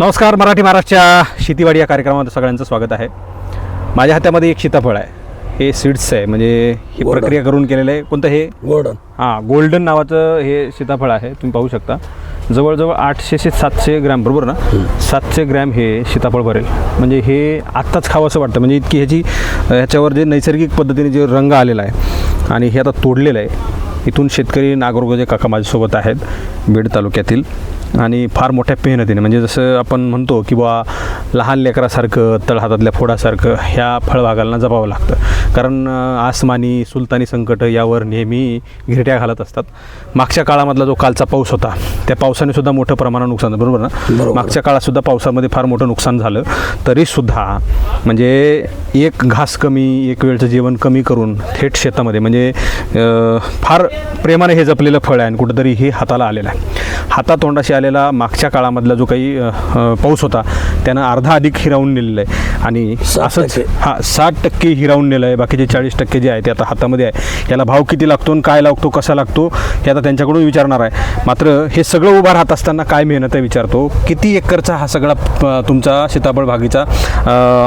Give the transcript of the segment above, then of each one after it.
नमस्कार मराठी महाराष्ट्रच्या शेतीवाडी या कार्यक्रमामध्ये सगळ्यांचं स्वागत आहे. माझ्या हातामध्ये एक सीताफळ आहे. हे सीड्स आहे म्हणजे ही. प्रक्रिया करून केलेलं आहे. कोणतं हे? गोल्डन हां गोल्डन नावाचं हे सीताफळ आहे. तुम्ही पाहू शकता. जवळजवळ आठशे ते सातशे ग्रॅम बरोबर ना? सातशे ग्रॅम हे सीताफळ भरेल. म्हणजे हे आत्ताच खावं असं वाटतं. म्हणजे इतकी ह्याची ह्याच्यावर जे नैसर्गिक पद्धतीने जे रंग आलेला आहे आणि हे आता तोडलेलं आहे इथून शेतकरी नागरगोजे काका माझ्यासोबत आहेत बीड तालुक्यातील. आणि फार मोठ्या मेहनतीने म्हणजे जसं आपण म्हणतो की बा लहान लेकरासारखं तळहातातल्या फोडासारखं ह्या फळबागांना जपावं लागतं. कारण आसमानी सुलतानी संकट यावर नेहमी घिरट्या घालत असतात. मागच्या काळामधला जो कालचा पाऊस होता त्या पावसाने सुद्धा मोठं प्रमाणात नुकसान झालं. बरोबर ना. मागच्या काळात सुद्धा पावसामध्ये फार मोठं नुकसान झालं. तरीसुद्धा म्हणजे एक घास कमी एक वेळचं जेवण कमी करून थेट शेतामध्ये म्हणजे फार प्रेमाने हे जपलेलं फळ आहे आणि कुठंतरी हे हाताला आलेलं आहे. हातातोंडाशी आलेला मागच्या काळामधला जो काही पाऊस होता त्यानं अर्धा अधिक हिरावून नेलेलं आहे. आणि असंच. हा साठ टक्के हिरावून नेलं आहे. बाकीचे चाळीस टक्के जे आहे ते आता हातामध्ये आहे. याला भाव किती लागतो आणि काय लागतो कसा लागतो हे आता त्यांच्याकडून विचारणार आहे. मात्र हे सगळं उभं राहत असताना काय मेहनत आहे विचारतो. किती एकरचा हा सगळा तुमचा सीताफळ बागीचा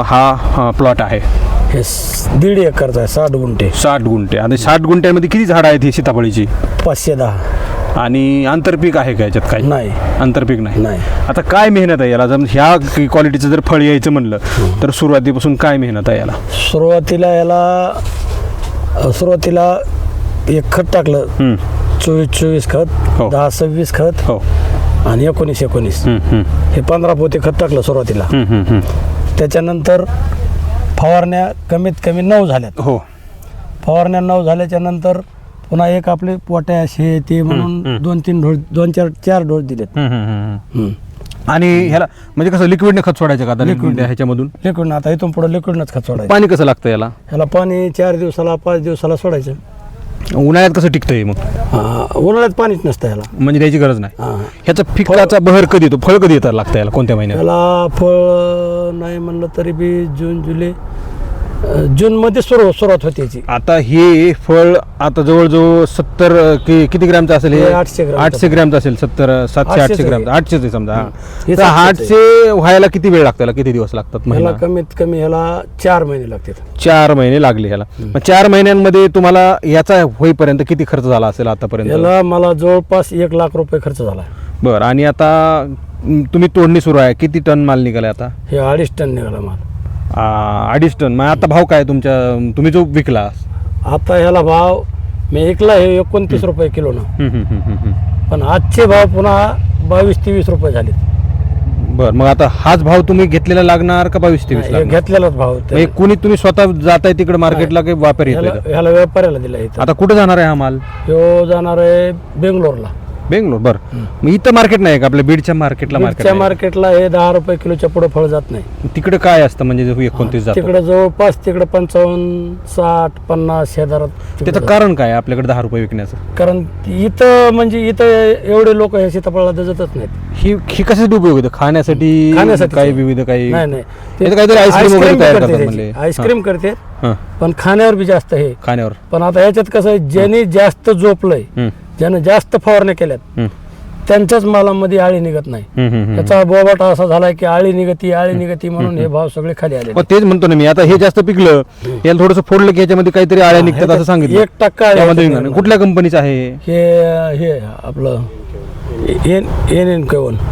हा प्लॉट आहे? हे दीड एकरचा आहे साठ गुंठे. साठ गुंठे. आणि साठ गुंठ्यामध्ये किती झाडं आहेत ही सीताफळीची? पाचशे दहा. आणि आंतरपीक आहे का याच्यात काही? नाही. आंतरपीक नाही. नाही. आता काय मेहनत आहे याला? जर ह्या क्वालिटीचं जर फळ यायचं म्हणलं तर सुरुवातीपासून काय मेहनत आहे याला? सुरुवातीला याला सुरुवातीला एक खत टाकलं. चोवीस चोवीस खत हो. दहा सव्वीस खत हो. आणि एकोणीस एकोणीस. हे पंधरा पोते खत टाकलं सुरुवातीला. त्याच्यानंतर फवारण्या कमीत कमी नऊ झाल्यात. हो. फवारण्या नऊ झाल्याच्यानंतर पुन्हा एक आपले पोटॅश हे ते म्हणून दोन तीन डोस दोन चार चार डोस दिलेत. हम्म, हम्म, हम्म. हम्म. आणि ह्याला म्हणजे कसं लिक्विडने खत सोडायचं का आता लिक्विड ह्याच्यामधून? लिक्विड आता इथून पुढे लिक्विडनच खत सोडायचं. पाणी कसं लागतं याला? ह्याला पाणी चार दिवसाला पाच दिवसाला सोडायचं. उन्हाळ्यात कसं टिकतंय मग? हा, उन्हाळ्यात पाणीच नसतं ह्याला म्हणजे द्यायची गरज नाही. हा. ह्याचा फिकाचा बहर कधी येतो? फळ कधी येतात लागतं याला कोणत्या महिन्यात? ह्याला फळ नाही म्हणलं तरी बी जून जुलै जूनमध्ये सुरू सुरुवात होते याची. आता हे फळ आता जवळजवळ सत्तर कि- किती ग्रॅमचं असेल हे? हे आठशे ग्रॅमचं. आठशे ग्रॅमचं असेल सत्तर सातशे आठशे आहे. ग्रॅम समजा हा. हे. तर सातशेच आठशे व्हायला किती वेळ लागतो याला? किती दिवस लागतात ह्याला महिना कमीत कमी ह्याला चार महिने लागतात. चार महिने लागले ह्याला. मग चार महिन्यांमध्ये तुम्हाला याचा होईपर्यंत किती खर्च झाला असेल आतापर्यंत? ह्याला मला जवळपास एक लाख रुपये खर्च झाला. बरं आणि आता म, तुम्ही तोडणी सुरू आहे. किती टन माल निघाला आता? हे अडीच टन निघाला माल. आ, अडीच टन. मग आता भाव काय तुमच्या तुम्ही जो विकला? आता ह्याला भाव मी ऐकला हे एकोणतीस रुपये किलोनं हम्म, हम्म, हम्म, हम्म, हम्म. पण आजचे भाव पुन्हा बावीस तेवीस रुपये झाले बरं मग आता हाच भाव तुम्ही घेतलेला लागणार का बावीस तेवीस हे लागणार? घेतलेलाच भाव. हे कुणी तुम्ही स्वतः जाताय तिकडे मार्केटला काही व्यापारी ह्याला ह्याला व्यापाऱ्याला दिला इथं. आता कुठे जाणार आहे हा माल? ह्यो जाणार आहे बेंगलोरला. बेंगलोर बरं. मग इथं मार्केट नाही का? आपल्या बीडच्या मार्केटला मार्केट बीडच्या मार्केटला हे दहा रुपये किलोच्या पुढे फळ जात नाही. तिकडे काय असतं? म्हणजे एकोणतीस जातं. तिकडे जवळपास तिकडे पंचावन्न साठ पन्नास ह्या दरात तिकडं त्याचं कारण काय? आपल्याकडे दहा रुपये विकण्याचं. कारण इथं म्हणजे इथं एवढे लोक हे सीताफळाला दजतच नाहीत. ही ही कशासाठी उपयोग होतं? खाण्यासाठी? खाण्यासाठी. काही विविध काही? नाही नाही. त्याचं काहीतरी आईस्क्रीम वगैरे तयार करतात म्हणले. आईस्क्रीम करते. हां. पण खाण्यावर बी जास्त हे. खाण्यावर. पण आता याच्यात कसं आहे? ज्यांनी जास्त झोपलंय हम्म, ज्यानं जास्त फवारण्या केल्यात त्यांच्याच मालामध्ये आळी निघत नाही. हम्म, हम्म, हम्म. याचा बोबाट असा झालाय की आळी निघती आळी निघती म्हणून हे भाव सगळे खाली आले मग तेच म्हणतो ना मी आता हे जास्त पिकलं याला थोडंसं फोडलं की याच्यामध्ये काहीतरी आळ्या निघतात असं सांगितलं. एक टक्का. कुठल्या कंपनीचं आहे हे? हे आपलं एन एन एन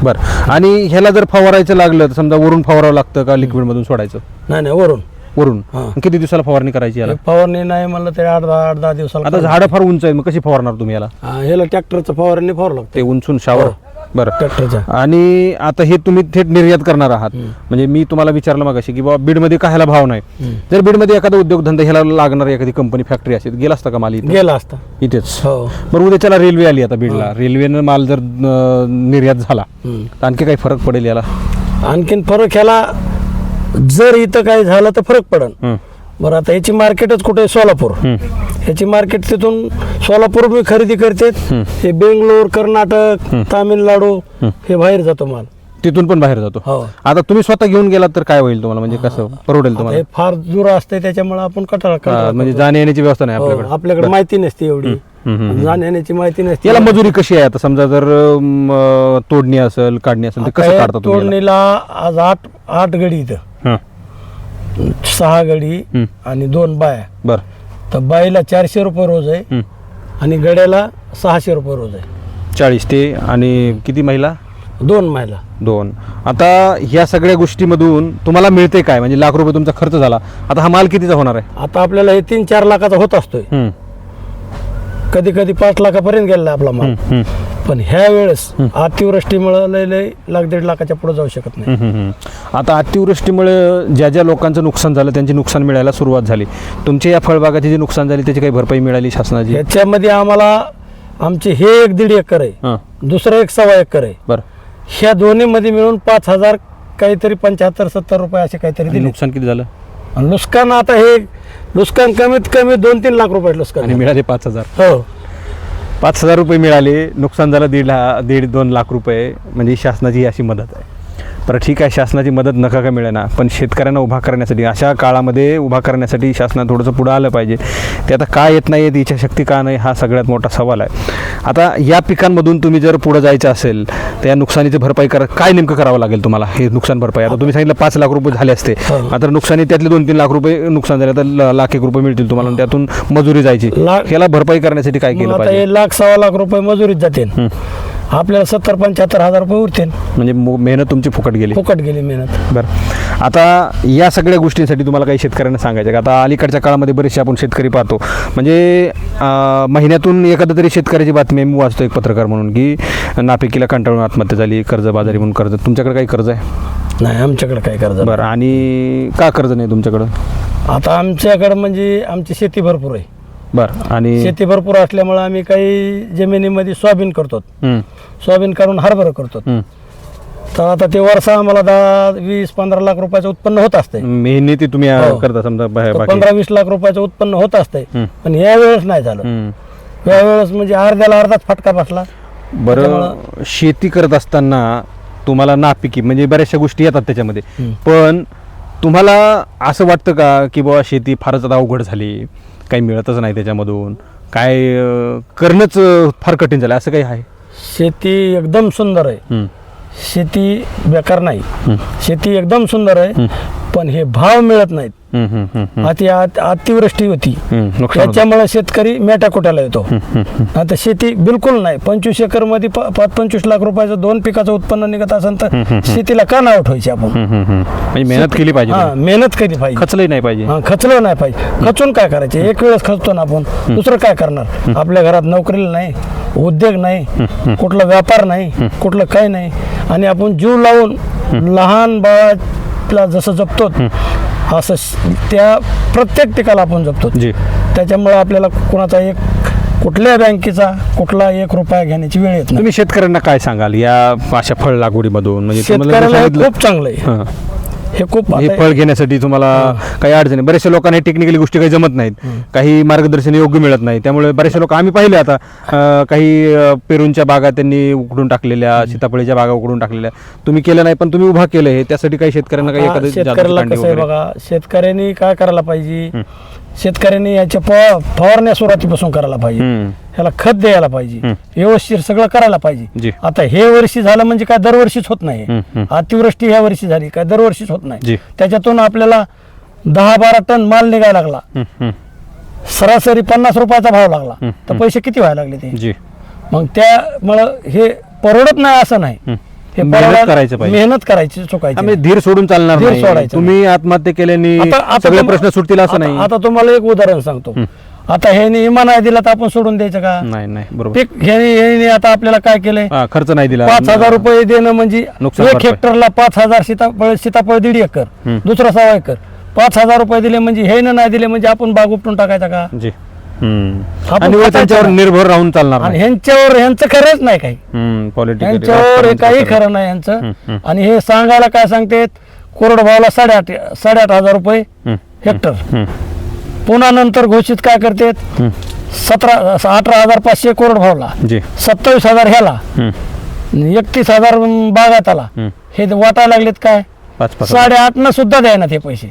बरं. आणि ह्याला जर फवारायचं लागलं तर समजा वरून फवारावं लागतं का लिक्विड मधून सोडायचं? नाही नाही वरून. वरून. हां. किती दिवसाला फवारणी करायची याला? फवारणी नाही म्हणलं तरी आठ दहा आठ दहा दिवसाला आता झाडं फार उंच आहे मग कशी फवारणार तुम्ही याला? हा, ह्याला ट्रॅक्टरचं फवारणी फवार लागते. ते उंचून शावर? बरं. ट्रॅक्टरच्या आणि आता हे तुम्ही थेट निर्यात करणार आहात. म्हणजे मी तुम्हाला विचारलं मग की बाबा बीडमध्ये काय ह्याला भाव नाही. जर बीडमध्ये एखादा उद्योगधंदा ह्याला लागणार एखादी कंपनी फॅक्टरी असेल गेला असता का माल इथे? गेला असता. इथेच. हो. बरं उद्याच्याला रेल्वे आली आता बीडला. रेल्वेनं माल जर अं, निर्यात झाला हम्म. तर आणखी काही फरक पडेल याला? आणखीन फरक ह्याला जर इथं काही झालं तर फरक पडन. बरं आता याची मार्केटच कुठे आहे? सोलापूर. याची मार्केट तिथून सोलापूर मी खरेदी करते. हे. बेंगलोर कर्नाटक तामिळनाडू हे. बाहेर जातो माल. तिथून पण बाहेर जातो. हो. आता तुम्ही स्वतः घेऊन गेलात तर काय होईल तुम्हाला? म्हणजे कसं परवडेल तुम्हाला? हे फार दूर असते त्याच्यामुळे आपण कटाळा हा, म्हणजे जाण्या येण्याची व्यवस्था नाही हो, आपल्याकडे. आपल्याकडे माहिती नसते एवढी. जाण्याची माहिती नसते. याला मजुरी कशी आहे आता? समजा जर तोडणी असेल काढणी असेल ते कसं आता काढता तुम्ही याला? तोडणीला आज आठ आठ गडी इथं. हं, सहा गडी हं. आणि दोन बाया. बरं. तर बाईला चारशे रुपये रोज आहे हं. आणि गड्याला सहाशे रुपये रोज आहे. चाळीस ते आणि किती महिला? दोन महिला. दोन. आता ह्या सगळ्या गोष्टीमधून तुम्हाला मिळते काय? म्हणजे लाख रुपये तुमचा खर्च झाला. आता हा माल कितीचा होणार आहे? आता आपल्याला हे तीन चार लाखाचा होत असतोय. हं, कधी कधी पाच लाखापर्यंत गेला आपला माल. हं, हं, पण ह्या वेळेस अतिवृष्टीमुळे लय लय लाख दीड लाखाच्या पुढे जाऊ शकत नाही. आता अतिवृष्टीमुळे ज्या ज्या लोकांचं नुकसान झालं त्यांची नुकसान मिळायला सुरुवात झाली. तुमच्या या फळबागाची जी नुकसान झाली त्याची काही भरपाई मिळाली शासनाची? ह्याच्यामध्ये आम्हाला आमचे हे एक दीड एकर आहे दुसरं एक सव्वा एकर आहे. बरं. ह्या दोन्हीमध्ये मिळून पाच हजार काहीतरी पंच्याहत्तर सत्तर रुपये असे काहीतरी दिले. नुकसान किती झालं? आणि नुकसान आता हे नुकसान कमीत कमी दोन तीन लाख रुपये नुकसान आणि मिळाले पाच हजार. हो. पाच हजार रुपये मिळाले नुकसान झालं दीड ला दीड दोन लाख रुपये. म्हणजे शासनाची ही अशी मदत आहे. बरं ठीक आहे शासनाची मदत नका का मिळेना. पण शेतकऱ्यांना उभा करण्यासाठी अशा काळामध्ये उभा करण्यासाठी शासनात थोडंसं पुढं आलं पाहिजे. ते आता का येत नाही येत इच्छाशक्ती का नाही हा सगळ्यात मोठा सवाल आहे. आता या पिकांमधून तुम्ही जर पुढं जायचं असेल तर या नुकसानीची भरपाई करा काय नेमकं करावं लागेल तुम्हाला हे नुकसान भरपाई? आता तुम्ही सांगितलं पाच लाख रुपये झाले असते. हो. आता नुकसानी त्यातले दोन तीन लाख रुपये नुकसान झाले तर लाख एक रुपये मिळतील तुम्हाला त्यातून मजुरी जायची. याला भरपाई करण्यासाठी काय केलं पाहिजे? लाख सव्वा लाख रुपये मजुरीत जातील. आपल्याला सत्तर पंच्याहत्तर हजार रुपये उरतील. म्हणजे मो- मेहनत तुमची फुकट गेली. फुकट गेली मेहनत. बरं. आता या सगळ्या गोष्टींसाठी तुम्हाला काही शेतकऱ्यांना सांगायचं आहे का? आता अलीकडच्या काळामध्ये बरेचसे आपण शेतकरी पाहतो. म्हणजे अं, महिन्यातून एखादा तरी शेतकऱ्याची बातमी मी वाचतो एक पत्रकार म्हणून की नापिकीला कंटाळून आत्महत्या झाली कर्जबाजारी म्हणून कर्ज. तुमच्याकडे काही कर्ज आहे? नाही आमच्याकडे काय कर्ज. बरं. आणि का कर्ज नाही तुमच्याकडं? आता आमच्याकडे म्हणजे आमची शेती भरपूर आहे. बरं आणि शेती भरपूर असल्यामुळे आम्ही काही जमिनीमध्ये सोयाबीन करतो हं, सोयाबीन काढून हरभरा करतो हं. तर आता ते वर्षा आम्हाला दहा वीस पंधरा लाख रुपयाचं उत्पन्न होत असते मेहनती तुम्ही हो. करता समजा बा- बाकी पंधरा वीस लाख रुपयाचं उत्पन्न होत असते हं. पण या वेळेस नाही झालं हं. या वेळेस म्हणजे अर्ध्याला अर्धाच फटका बसला बरं शेती करत असताना तुम्हाला नापिकी म्हणजे बऱ्याचशा गोष्टी येतात त्याच्यामध्ये हं. पण तुम्हाला असं वाटतं का की बाबा शेती फारच आता अवघड झाली काही मिळतच नाही त्याच्यामधून. काय करणंच फार कठीण झालं असं काही आहे? शेती एकदम सुंदर आहे. हं, शेती बेकार नाही. शेती एकदम सुंदर आहे. पण हे भाव मिळत नाहीत. अति अति- अतिवृष्टी होती. त्याच्यामुळे शेतकरी मेटाकोट्याला येतो. आता शेती बिलकुल नाही. पंचवीस एकरमध्ये पाच पंचवीस लाख रुपयाचं दोन पिकाचं उत्पन्न निघत असेल तर शेतीला का नाव ठेवायची आपण. म्हणजे मेहनत केली पाहिजे. मेहनत केली पाहिजे. खचलंही नाही पाहिजे. हा खचलं नाही पाहिजे. खचून काय करायचे? एक वेळेस खचतो ना आपण दुसरं काय करणार? आपल्या घरात नोकरीला नाही उद्योग नाही कुठला व्यापार नाही कुठलं काही नाही. आणि आपण जीव लावून लहान बाळाला जसं जपतो असं श- त्या प्रत्येक पिकाला आपण जपतो. जी. त्याच्यामुळे आपल्याला कोणाचा एक कुठल्या बँकेचा कुठला एक रुपया घेण्याची वेळ येत नाही. तुम्ही शेतकऱ्यांना काय सांगाल या अशा फळ लागवडीमधून? म्हणजे तुम्हाला शेतकऱ्याला हे सांगितलं- खूप चांगलं आहे. हं. हे खूप हे फळ घेण्यासाठी तुम्हाला काही अडचणी बऱ्याचशा लोकांना टेक्निकली गोष्टी काही जमत नाहीत. काही मार्गदर्शन योग्य मिळत नाही. त्यामुळे बरेचसे लोक आम्ही पाहिले आता काही पेरूंच्या बागा त्यांनी उकडून टाकलेल्या सीताफळीच्या बागा उकडून टाकलेल्या. तुम्ही केलं नाही पण तुम्ही उभा केलं हे. त्यासाठी काही शेतकऱ्यांना काही एखादं जादूचं शेतकऱ्याला कांडे कसं आहे वगैरे? बघा शेतकऱ्यांनी काय करायला पाहिजे? शेतकऱ्यांनी याच्या फ- फवारण्या सुरुवातीपासून करायला पाहिजे हम्म. ह्याला खत द्यायला पाहिजे. व्यवस्थित सगळं करायला जी. पाहिजे आता हे वर्षी झालं म्हणजे काय दरवर्षीच होत नाही हम्म. अतिवृष्टी ह्या वर्षी झाली काय दरवर्षीच होत जी. नाही त्याच्यातून आपल्याला दहा बारा टन माल निघायला लागला. सरासरी पन्नास रुपयाचा भाव लागला तर पैसे किती व्हायला लागले ते जी मग त्यामुळं हे परवडत नाही असं नाही. हे मेहनत करायचं पाहिजे. मेहनत करायची चुकायची आम्ही धीर सोडून चालणार धीर नाही. सोडायचं तुम्ही आत्महत्या केल्याने आता- आता सगळे तुम- प्रश्न सुटतील असं आता- नाही. आता तुम्हाला एक उदाहरण सांगतो. आता हे इमान आहे दिला तर आपण सोडून द्यायचं का? नाही नाही बरोबर. पीक ह्याने आता आपल्याला काय केलंय? हा, खर्च नाही दिला. पाच हजार रुपये देणं म्हणजे नुकसान एक भरपाई. हेक्टरला पाच हजार सीताफळ सीताफळ दीड एकर हम्म. दुसरा सहा एकर. पाच हजार रुपये दिले म्हणजे हे नाही दिले म्हणजे आपण बाग उपटून टाकायचा का? जी. आणि त्यांच्यावर. निर्भर राहून चालणार आणि ह्यांच्यावर ह्यांचं खरंच नाही काही. यांच्यावर हे काही खरं. नाही यांचं. आणि हे सांगायला काय सांगतेत? कोरडभावाला साडेआठ साडेआठ हजार रुपये हेक्टर. पुन्हा नंतर घोषित काय करतेत? सतरा अठरा हजार पाचशे कोरड भावला जी. सत्तावीस हजार ह्याला. हम्म. एकतीस हजार बागात आला. हे वाटायला लागलेत काय? पाच पाच साडेआठ न सुद्धा द्यायना ते पैसे.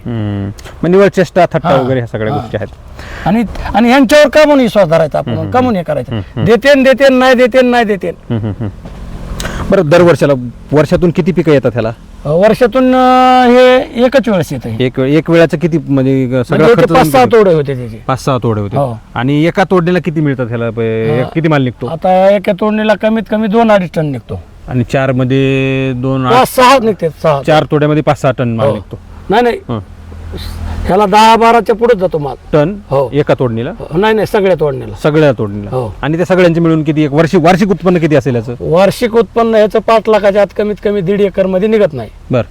मग निवड चेष्टा थट्टा वगैरे ह्या सगळ्या. गोष्टी आहेत. आणि आणि ह्यांच्यावर का म्हणून विश्वास धरायचा आपण का म्हणून हे करायचं. देते देते नाही देते नाही देते. बरं दर वर्षाला वर्षातून किती पिकं येतात ह्याला? वर्षातून अं, हे एकच वेळेस येत एक वेळ एक वेळाचं किती म्हणजे सगळा म्हणजे खर्च पाच सहा? तोडे होते त्याचे. पाच सहा तोडे होते. हो. आणि एका तोडणीला किती मिळतात ह्याला? प- किती माल निघतो? आता एका तोडणीला कमीत कमी दोन अडीच टन निघतो. आणि चारमध्ये दोन आठ- पाच सहा निघते सहा. चार तोड्यामध्ये पाच सहा टन माल हो. निघतो. नाही नाही. हं. ह्याला दहा बाराच्या पुढे जातो माल. टन हो. एका तोडणीला? नाही नाही सगळ्या तोडणीला. सगळ्या तोडणीला. हो. आणि त्या सगळ्यांचे मिळून किती एक वर्षी वार्षिक उत्पन्न किती असेल याचं? वार्षिक उत्पन्न ह्याचं पाच लाखाच्या आत कमीत कमी दीड एकरमध्ये निघत नाही. बर.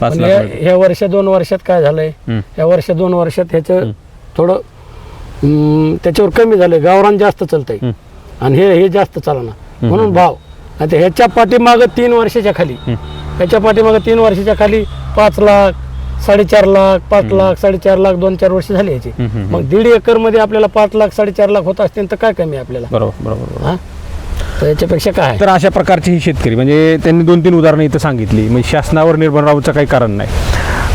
पाच पण लाख ह्या- मिळते. ह्या वर्ष दोन वर्षात काय झालंय? हं. या वर्ष दोन वर्षात ह्याचं थोडं हम्म, त्याच्यावर कमी झालंय. गावरान जास्त चालतंय. हं. आणि हे हे जास्त चालना. म्हणून भाव. आता ह्याच्या पाठीमागं तीन वर्षाच्या खाली. ह्याच्या पाठीमागं तीन वर्षाच्या खाली पाच लाख साडेचार लाख पाच लाख साडेचार लाख दोन चार वर्ष झाली याची. मग दीड एकरमध्ये आपल्याला पाच लाख साडेचार लाख होत असतील तर काय कमी आहे आपल्याला? बरोबर बरोबर. हा? तर याच्यापेक्षा काय? तर अशा प्रकारचे ही शेतकरी म्हणजे त्यांनी दोन तीन उदाहरणं इथं सांगितली. म्हणजे शासनावर निर्भर राहायचं काही कारण नाही.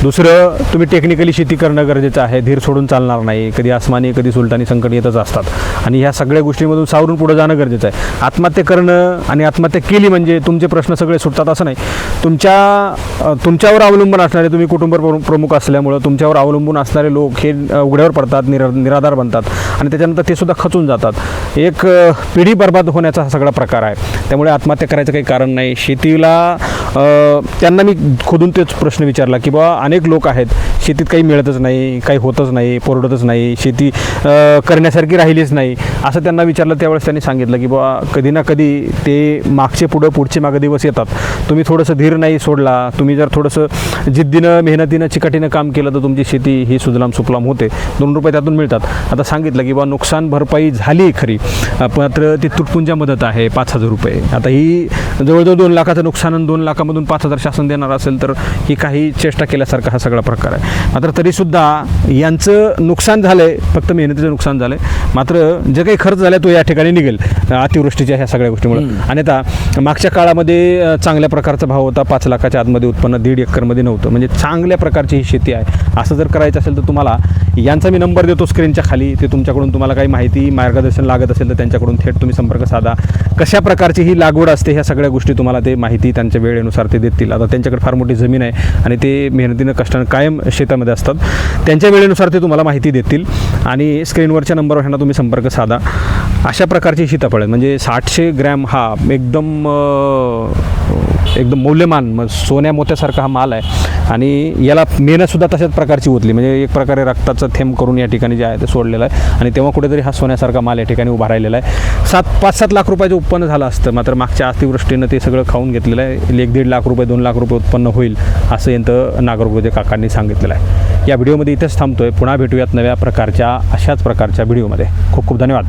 दुसरं तुम्ही टेक्निकली शेती करणं गरजेचं आहे. धीर सोडून चालणार नाही. कधी आसमानी कधी सुलतानी संकट येतच असतात. आणि ह्या सगळ्या गोष्टीमधून सावरून पुढे जाणं गरजेचं आहे. आत्महत्या करणं आणि आत्महत्या केली म्हणजे तुमचे प्रश्न सगळे सुटतात असं नाही. तुमच्या तुमच्यावर अवलंबून असणारे तुम्ही कुटुंब प्रमुख- असल्यामुळं तुमच्यावर अवलंबून असणारे लोक हे उघड्यावर पडतात निरा निराधार बनतात. आणि त्याच्यानंतर ते सुद्धा खचून जातात. एक पिढी बर्बाद होण्याचा हा सगळा प्रकार आहे. त्यामुळे आत्महत्या करायचं काही कारण नाही. शेतीला त्यांना मी खोदून तेच प्रश्न विचारला की बाबा अनेक लोक आहेत शेतीत काही मिळतच नाही काही होतच नाही परवडतच नाही शेती करण्यासारखी राहिलीच नाही. असं त्यांना विचारलं त्यावेळेस त्यांनी सांगितलं की बाबा कधी ना कधी ते मागचे पुढं पुढचे मागे दिवस येतात. तुम्ही थोडंसं धीर नाही सोडला तुम्ही जर थोडंसं जिद्दीनं मेहनतीनं चिकाटीनं काम केलं तर तुमची शेती ही सुजलाम सुफलाम होते. दोन रुपये त्यातून मिळतात. आता सांगितलं की बा नुकसान भरपाई झाली खरी मात्र ती तुटपुंजा मदत आहे पाच हजार रुपये. आता ही जवळजवळ दोन लाखाचं नुकसान आणि दोन लाखामधून पाच हजार शासन देणार असेल तर ही काही चेष्टा केल्यासारखा हा सगळा प्रकार आहे. मात्र तरीसुद्धा यांचं नुकसान झालं आहे फक्त मेहनतीचं नुकसान झालं आहे मात्र जे काही खर्च झाला तो या ठिकाणी निघेल अतिवृष्टीच्या ह्या सगळ्या गोष्टीमुळे. आणि आता मागच्या काळामध्ये चांगल्या प्रकारचा भाव होता पाच लाखाच्या आतमध्ये उत्पन्न दीड एकरमध्ये नव्हतं. म्हणजे चांगल्या प्रकारची ही शेती आहे. असं जर करायचं असेल तर तुम्हाला यांचा मी नंबर देतो स्क्रीनच्या खाली ते तुमच्याकडून तुम्हाला काही माहिती मार्गदर्शन लागत असेल तर त्यांच्याकडून थेट तुम्ही संपर्क साधा. कशा प्रकारची ही लागवड असते ह्या सगळ्या गोष्टी तुम्हाला ते माहिती त्यांच्या वेळेनुसार ते देतील. आता त्यांच्याकडे फार मोठी जमीन आहे आणि ते मेहनतीनं कष्टानं कायम शेतामध्ये असतात. त्यांच्या वेळेनुसार ते तुम्हाला माहिती देतील आणि स्क्रीनवरच्या नंबरवर ह्यांना तुम्ही संपर्क साधा. अशा प्रकारची सीताफळ आहेत. म्हणजे साठशे ग्रॅम हा एकदम एकदम मौल्यमान मग सोन्या मोत्यासारखा हा माल आहे. आणि याला मेहनतसुद्धा तशाच प्रकारची होतली म्हणजे एक प्रकारे रक्ताचं थेंब करून या ठिकाणी जे आहे ते सोडलेलं आहे. आणि तेव्हा कुठेतरी हा सोन्यासारखा माल या ठिकाणी उभा राहिलेला आहे. सात पाच सात लाख रुपयाचं उत्पन्न झालं असतं. मात्र मागच्या अतिवृष्टीनं ते सगळं खाऊन घेतलेलं आहे. एक दीड लाख रुपये दोन लाख रुपये उत्पन्न होईल असं यंत्र नागरगोजे काकांनी सांगितलेलं आहे. या व्हिडिओमध्ये इथेच थांबतोय. पुन्हा भेटूयात नव्या प्रकारच्या अशाच प्रकारच्या व्हिडिओमध्ये. खूप खूप धन्यवाद.